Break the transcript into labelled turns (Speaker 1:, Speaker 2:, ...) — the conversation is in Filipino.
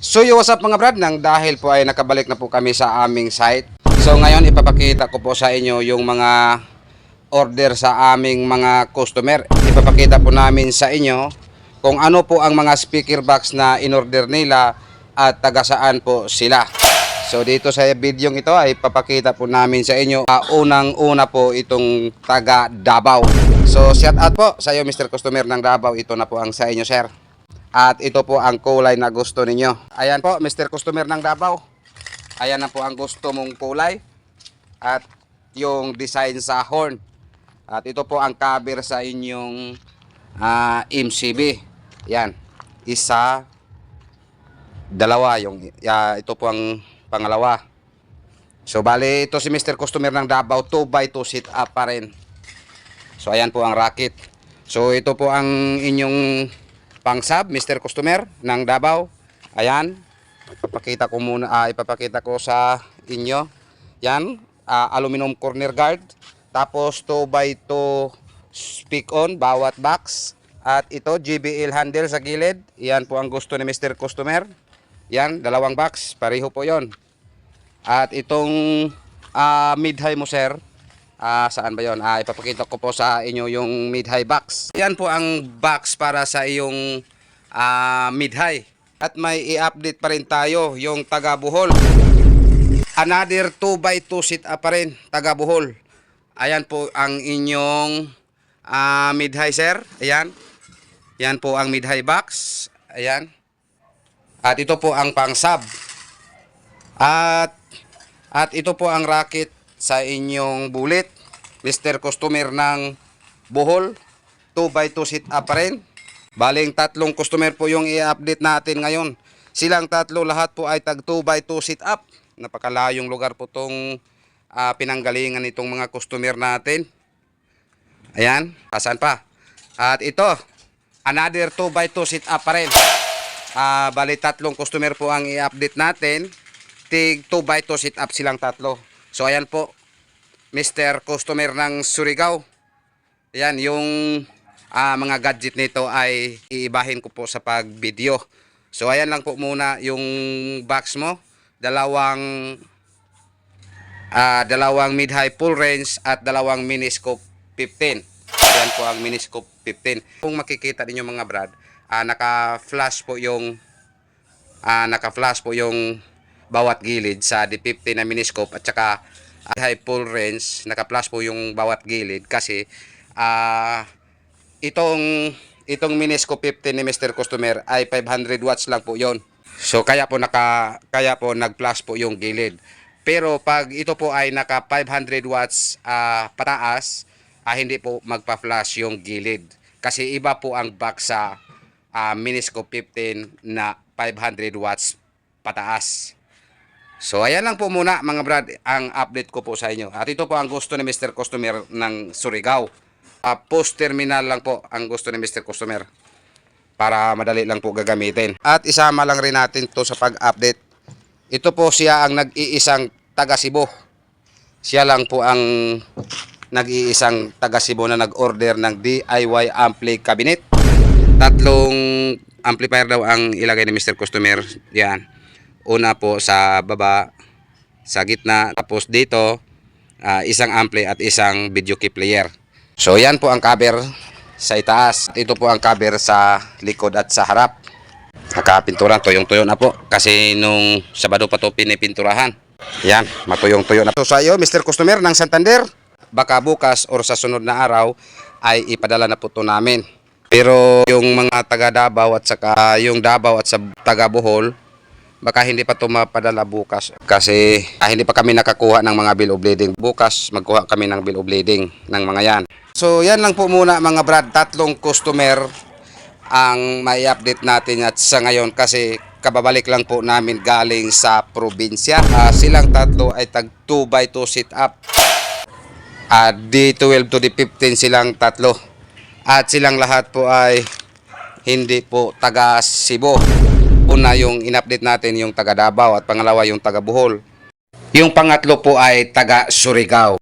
Speaker 1: So yo, what's up mga brad? Nang dahil po ay nakabalik na po kami sa aming site. So ngayon ipapakita ko po sa inyo yung mga order sa aming mga customer. Ipapakita po namin sa inyo kung ano po ang mga speaker box na in-order nila at taga saan po sila. So dito sa video ito ay papakita po namin sa inyo uh, unang-una po itong taga Davao. So shout out po sa iyo Mr. Customer ng Davao. Ito na po ang sa inyo sir. At ito po ang kulay na gusto ninyo. Ayan po, Mr. Customer ng Davao. Ayan na po ang gusto mong kulay. At yung design sa horn. At ito po ang cover sa inyong ah, MCB. Yan. Isa, dalawa. Yung, ya, ito po ang pangalawa. So, bali, ito si Mr. Customer ng Davao. 2x2 sit up pa rin. So, ayan po ang racket. So, ito po ang inyong pang sub, Mr. Customer ng Davao. Ayan. Ipapakita ko muna, ah, ipapakita ko sa inyo. Yan, ah, aluminum corner guard. Tapos 2x2 speak on bawat box. At ito JBL handle sa gilid. Yan po ang gusto ni Mr. Customer. Yan, dalawang box, pareho po 'yon. At itong ah, mid-high mo sir, ah, saan ba 'yon? Ah, ipapakita ko po sa inyo yung mid-high box. Yan po ang box para sa iyong ah, mid-high. At may i-update pa rin tayo yung taga Bohol. Another 2x2 sit up pa rin, taga Bohol. Ayan po ang inyong ah, mid-high sir. Ayan. Yan po ang mid-high box. Ayan. At ito po ang pang-sub. At at ito po ang racket sa inyong bullet. Mr. Customer ng Bohol. 2x2 sit up pa rin. Baling tatlong customer po yung i-update natin ngayon. Silang tatlo lahat po ay tag 2x2 sit up. Napakalayong lugar po tong ah, pinanggalingan nitong mga customer natin. Ayan, asan pa? At ito, another 2x2 sit up pa rin. Ah, bali tatlong customer po ang i-update natin. Tig 2x2 sit up silang tatlo. So ayan po, Mr. Customer ng Surigao. Ayan, yung ah, mga gadget nito ay iibahin ko po sa pag-video. So ayan lang po muna yung box mo. Dalawang ah, dalawang mid-high full range at dalawang miniscope 15. Ayan po ang miniscope 15. Kung makikita ninyo mga brad, ah, naka-flash po yung ah, naka-flash po yung bawat gilid sa D50 na miniscope at saka ah, high full range, naka-flash po yung bawat gilid kasi ah itong itong miniscope 15 ni Mr. Customer ay 500 watts lang po yon. So kaya po naka kaya po nag-flash po yung gilid. Pero pag ito po ay naka 500 watts ah, pataas, ah, hindi po magpa-flash yung gilid. Kasi iba po ang box sa ah, miniscope 15 na 500 watts pataas. So ayan lang po muna mga brad ang update ko po sa inyo. At ito po ang gusto ni Mr. Customer ng Surigao. Ah, post terminal lang po ang gusto ni Mr. Customer para madali lang po gagamitin. At isama lang rin natin to sa pag-update. Ito po siya ang nag-iisang taga Cebu. Siya lang po ang nag-iisang taga Cebu na nag-order ng DIY ampli cabinet. Tatlong amplifier daw ang ilagay ni Mr. Customer. Yan. Una po sa baba, sa gitna, tapos dito, ah, isang ampli at isang video key player. So yan po ang cover sa itaas. Ito po ang cover sa likod at sa harap. Nakapinturan, tuyong-tuyo na po. Kasi nung Sabado pa to pinipinturahan. Yan, matuyong-tuyo na. So sa iyo, Mr. Customer ng Santander, baka bukas or sa sunod na araw ay ipadala na po to namin. Pero yung mga taga Davao at saka yung Davao at sa taga Bohol, baka hindi pa to mapadala bukas kasi ah, hindi pa kami nakakuha ng mga bill of lading. Bukas magkuha kami ng bill of lading ng mga yan. So yan lang po muna mga brad, tatlong customer ang may update natin at sa ngayon kasi kababalik lang po namin galing sa probinsya. Ah, silang tatlo ay tag 2x2 sit up. At D12 to D15 silang tatlo. At silang lahat po ay hindi po taga Cebu. Una yung in-update natin yung taga Davao at pangalawa yung taga Bohol. Yung pangatlo po ay taga Surigao.